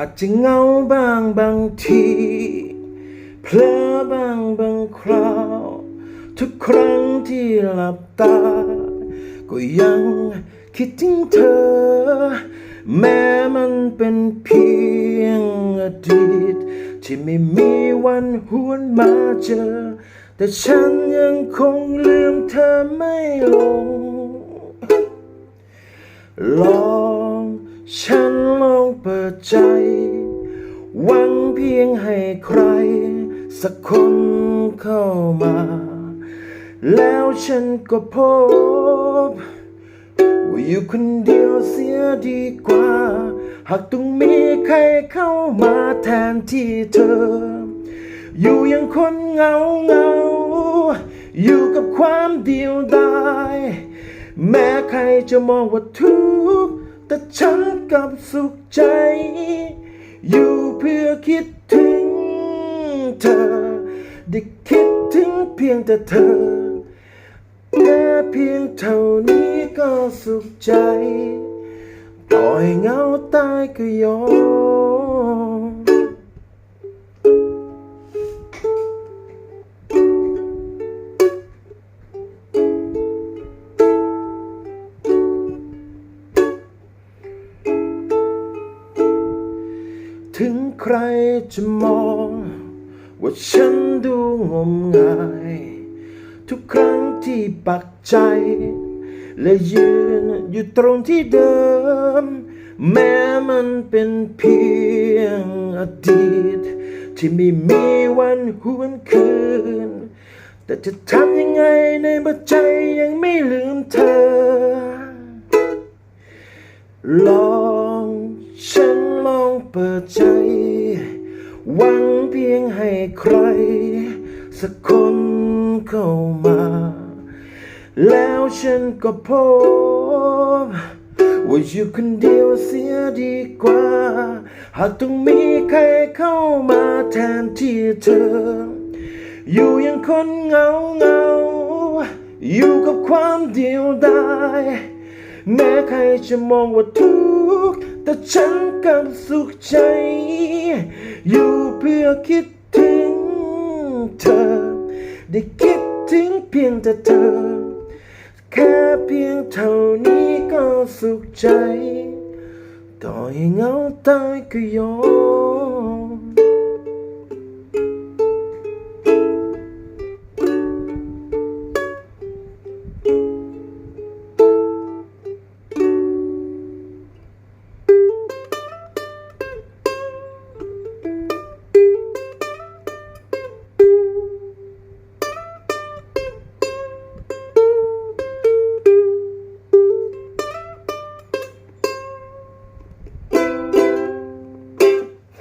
อาจจะเงาบางบางทีเพลอบางบางคราว ทุกครั้งที่หลับตา ก็ยังคิดถึงเธอ แม้มันเป็นเพียงอดีต ที่ไม่มีวันหวนมาเจอ แต่ฉันยังคงลืมเธอไม่ลงลองฉัน ใจ หวังเพียงให้ใคร สักคนเข้ามา แล้วฉันก็พบ ว่าอยู่คนเดียวเสียดีกว่า หากต้องมีใครเข้ามาแทนที่เธอ อยู่อยังคนเหงาเหงา อยู่กับความเดียวดาย แม้ใครจะมองว่าทุก แต่ฉันกลับสุขใจ อยู่เพื่อคิดถึงเธอ ได้คิดถึงเพียงแต่เธอแค่เพียงเท่านี้ก็สุขใจปล่อยเงาตายก็ยอม ถึงใครจะมอง ว่าฉันดูงมงาย ทุกครั้งที่ปักใจ และยืนอยู่ตรงที่เดิม แม้มันเป็นเพียงอดีต ที่ไม่มีวันหวนคืน แต่จะทำยังไงในเมื่อใจยังไม่ลืมเธอลอ ใจ หวังเพียงให้ใคร สักคนเข้ามา แล้วฉันก็พบ ว่าอยู่คนเดียวเสียดีกว่า หากต้องมีใครเข้ามาแทนที่เธอ อยู่อยังคนเหงาเหงาอยู่กับความเดียวดายแม้ใครจะมองว่าทุก แต่ฉันกำสุขใจ อยู่เพื่อคิดถึงเธอ ได้คิดถึงเพียงแต่เธอ แค่เพียงเท่านี้ก็สุขใจ ต่อให้เหงาตายก็ยอม